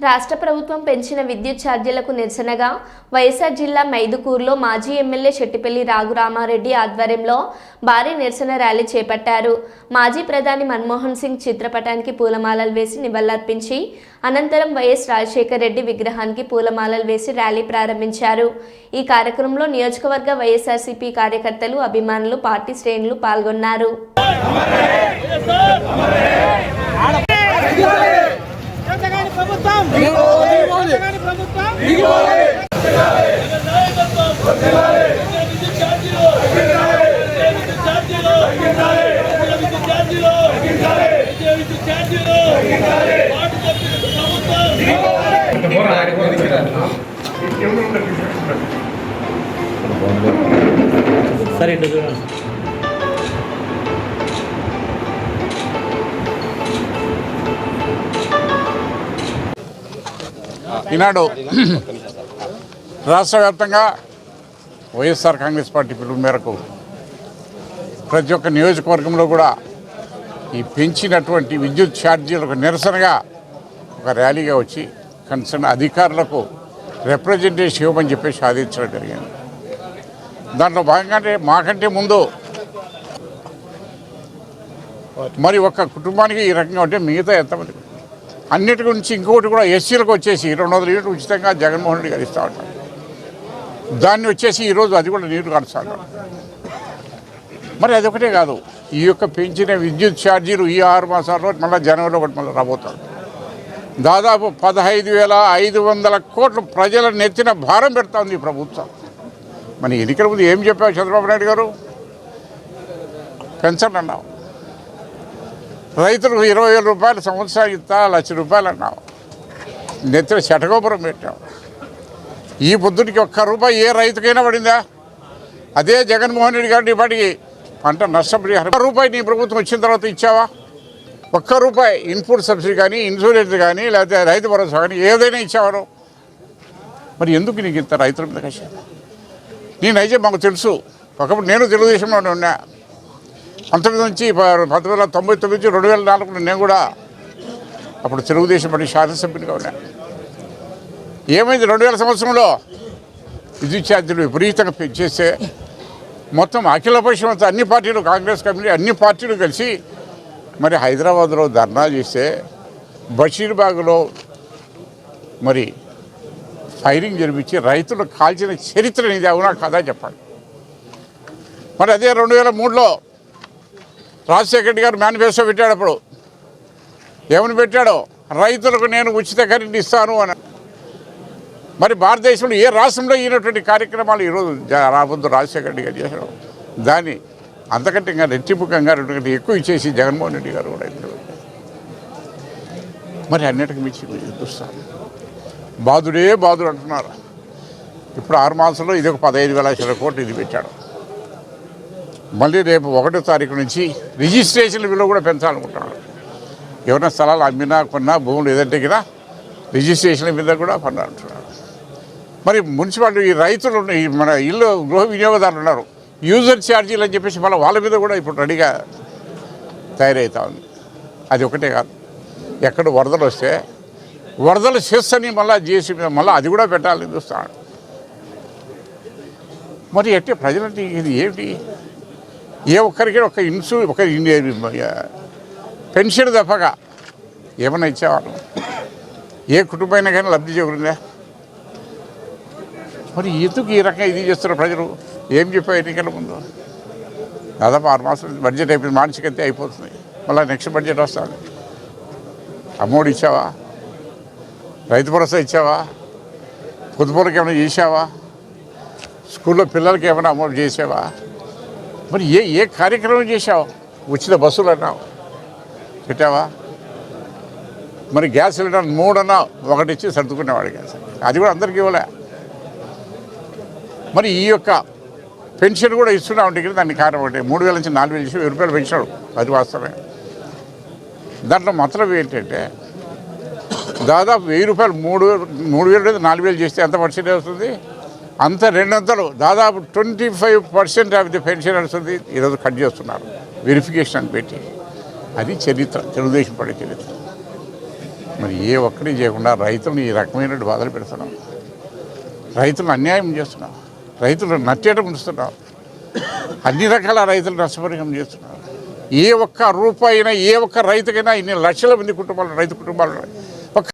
రాష్ట్ర ప్రభుత్వం పెంచిన విద్యుత్ ఛార్జీలకు నిరసనగా వైఎస్ఆర్ జిల్లా మైదుకూరులో మాజీ ఎమ్మెల్యే చెట్టిపల్లి రాఘురామారెడ్డి ఆధ్వర్యంలో భారీ నిరసన ర్యాలీ చేపట్టారు. మాజీ ప్రధాని మన్మోహన్ సింగ్ చిత్రపటానికి పూలమాలలు వేసి నివాళులర్పించి అనంతరం వైఎస్ రాజశేఖర రెడ్డి విగ్రహానికి పూలమాలలు వేసి ర్యాలీ ప్రారంభించారు. ఈ కార్యక్రమంలో నియోజకవర్గ వైఎస్ఆర్సీపీ కార్యకర్తలు అభిమానులు పార్టీ శ్రేణులు పాల్గొన్నారు జగన్ ప్రభుత్వం జగన్ ప్రభుత్వం సరే ఇటు చూడండి. ఈనాడు రాష్ట్ర వ్యాప్తంగా వైఎస్ఆర్ కాంగ్రెస్ పార్టీ పిలుపు మేరకు ప్రతి ఒక్క నియోజకవర్గంలో కూడా ఈ పెంచినటువంటి విద్యుత్ ఛార్జీలకు నిరసనగా ఒక ర్యాలీగా వచ్చి కన్సర్న్ అధికారులకు రిప్రజెంటేషన్ ఇవ్వమని చెప్పేసి సాధించడం జరిగింది. దాంట్లో భాగంగానే మాకంటే ముందు మరి ఒక కుటుంబానికి ఈ రకంగా ఉంటే మిగతా ఎంతమంది? అన్నిటి గురించి ఇంకొకటి కూడా ఎస్సీలకు వచ్చేసి రెండు వందల యూనిట్లు ఉచితంగా జగన్మోహన్ రెడ్డి గారు ఇస్తూ ఉంటారు దాన్ని వచ్చేసి ఈరోజు అది కూడా నీరు కడుస్తాడు మరి అదొకటే కాదు ఈ యొక్క పెంచిన విద్యుత్ ఛార్జీలు ఈ ఆరు మాసాల్లో మళ్ళీ జనవరిలో ఒకటి మళ్ళీ రాబోతారు. దాదాపు పదహైదు వేల ఐదు వందల కోట్లు ప్రజల నెత్తిన భారం పెడతా ఉంది ఈ ప్రభుత్వం. మరి ఎన్నికల ముందు ఏం చెప్పావు చంద్రబాబు నాయుడు గారు? పెంచండి అన్నావు. రైతులకు ఇరవై వేల రూపాయలు సంవత్సరానికి ఇస్తా లక్ష రూపాయలు అన్నావు. నెత్తిన శటగోపురం పెట్టావు. ఈ పొద్దుటికి ఒక్క రూపాయి ఏ రైతుకైనా పడిందా? అదే జగన్మోహన్ రెడ్డి గారిని ఇప్పటికి పంట నష్టపరిహారం. ఒక్క రూపాయి నీ ప్రభుత్వం వచ్చిన తర్వాత ఇచ్చావా? ఒక్క రూపాయి ఇన్పుట్ సబ్సిడీ కానీ ఇన్సూరెన్స్ కానీ లేకపోతే రైతు భరోసా కానీ ఏదైనా ఇచ్చేవారు మరి ఎందుకు నీకు ఇంత రైతుల మీద కష్టం? నేనైతే మాకు తెలుసు. ఒకప్పుడు నేను తెలుగుదేశంలో ఉన్నా. పంతొమ్మిది నుంచి ప- పంతొమ్మిది వందల తొంభై తొమ్మిది నుంచి రెండు వేల నాలుగులో నేను కూడా అప్పుడు తెలుగుదేశం పార్టీ శాసనసభ్యునిగా ఉన్నా. ఏమైంది? రెండు వేల సంవత్సరంలో విద్యుత్ ఛార్జీలు విపరీతంగా పెంచేస్తే మొత్తం అఖిల పక్షం అంతా అన్ని పార్టీలు కాంగ్రెస్ కమిటీ అన్ని పార్టీలు కలిసి మరి హైదరాబాద్లో ధర్నా చేస్తే బషీర్బాగ్లో మరి ఫైరింగ్ జరిపించి రైతులు కాల్చిన చరిత్ర ఇది అవునా కదా చెప్పండి మరి అదే రెండు వేల మూడులో రాజశేఖర రెడ్డి గారు మేనిఫెస్టో పెట్టాడు అప్పుడు ఏమని పెట్టాడో? రైతులకు నేను ఉచిత కరెంట్ ఇస్తాను అని. మరి భారతదేశంలో ఏ రాష్ట్రంలో అయినటువంటి కార్యక్రమాలు ఈరోజు రాబోదు రాజశేఖర రెడ్డి గారు చేశారు? దాన్ని అంతకంటే ఇంకా రెట్టింపుకంగా రెండు కంటే ఎక్కువ ఇచ్చేసి జగన్మోహన్ రెడ్డి గారు కూడా మరి అన్నిటికీ మించి చూస్తాను బాధుడే బాధుడు అంటున్నారు. ఇప్పుడు ఆరు మాసంలో ఇది ఒక పదహైదు వేల కోట్లు ఇది పెట్టాడు. మళ్ళీ రేపు ఒకటో తారీఖు నుంచి రిజిస్ట్రేషన్ విలువ కూడా పెంచాలనుకుంటున్నాడు ఎవరైనా స్థలాలు అమ్మినా కొన్నా భూములు ఏదంటే కదా రిజిస్ట్రేషన్ మీద కూడా పన్నంటున్నాడు మరి మున్సిపాలిటీ ఈ రైతులు ఈ మన ఇల్లు గృహ వినియోగదారులు ఉన్నారు. యూజర్ ఛార్జీలు అని చెప్పేసి మళ్ళీ వాళ్ళ మీద కూడా ఇప్పుడు రెడీగా తయారవుతా ఉంది. అది ఒకటే కాదు. ఎక్కడ వరదలు వస్తే వరదలు చేస్తని మళ్ళీ చేసి మీద మళ్ళీ అది కూడా పెట్టాలని చూస్తాను. మరి ఎట్టి ప్రజలంటే ఇది ఏమిటి? ఏ ఒక్కరికి ఒక ఇన్సూ ఒక పెన్షన్ తప్పగా ఏమైనా ఇచ్చేవాళ్ళం? ఏ కుటుంబమైనా కానీ లబ్ధి చేకూరిందా? మరి ఎందుకు ఈ రకంగా ఇది చేస్తున్నారు ప్రజలు? ఏం చెప్పారు ఎన్నికల ముందు? దాదాపు ఆరు మాసాలు బడ్జెట్ అయిపోయింది మానసికతే అయిపోతుంది. మళ్ళీ నెక్స్ట్ బడ్జెట్ వస్తుంది. అమౌంట్ ఇచ్చావా? రైతు భరోసా ఇచ్చావా? పొదుపులకు ఏమైనా చేసావా స్కూల్లో పిల్లలకి ఏమైనా అమౌంట్ చేసావా? మరి ఏ ఏ కార్యక్రమం చేశావు? ఉచిత బస్సులు అన్నావు. పెట్టావా? మరి గ్యాస్ సిలిండర్ మూడన్నా ఒకటి ఇచ్చి సర్దుకునేవాడు గ్యాస్. అది కూడా అందరికీ ఇవ్వలే. మరి ఈ యొక్క పెన్షన్ కూడా ఇస్తున్నా ఉంటే కదా దానికి కారణం ఒకటి. మూడు వేల నుంచి నాలుగు వేలు వెయ్యి రూపాయలు పెంచాడు అది వాస్తవమే. దాంట్లో మాత్రం ఏంటంటే దాదాపు వెయ్యి రూపాయలు మూడు వేలు మూడు వేలు లేదా నాలుగు వేలు చేస్తే ఎంత పర్సెంటేజ్ వస్తుంది? అంత రెండొందలు దాదాపు twenty five percent of the pension వస్తుంది. ఈరోజు కట్ చేస్తున్నారు. వెరిఫికేషన్ అని పెట్టి అది చరిత్ర తెలుగుదేశం పడే చరిత్ర. మరి ఏ ఒక్కటి చేయకుండా రైతులను ఈ రకమైన బాధలు పెడుతున్నాం. రైతులను అన్యాయం చేస్తున్నాం. రైతులను నచ్చేట ఉంచుతున్నాం. అన్ని రకాల రైతులు నష్టపరిహారం చేస్తున్నారు ఏ ఒక్క రూపాయినా ఏ ఒక్క రైతుకైనా ఇన్ని లక్షల మంది కుటుంబాలు రైతు కుటుంబాలు ఉన్నాయి.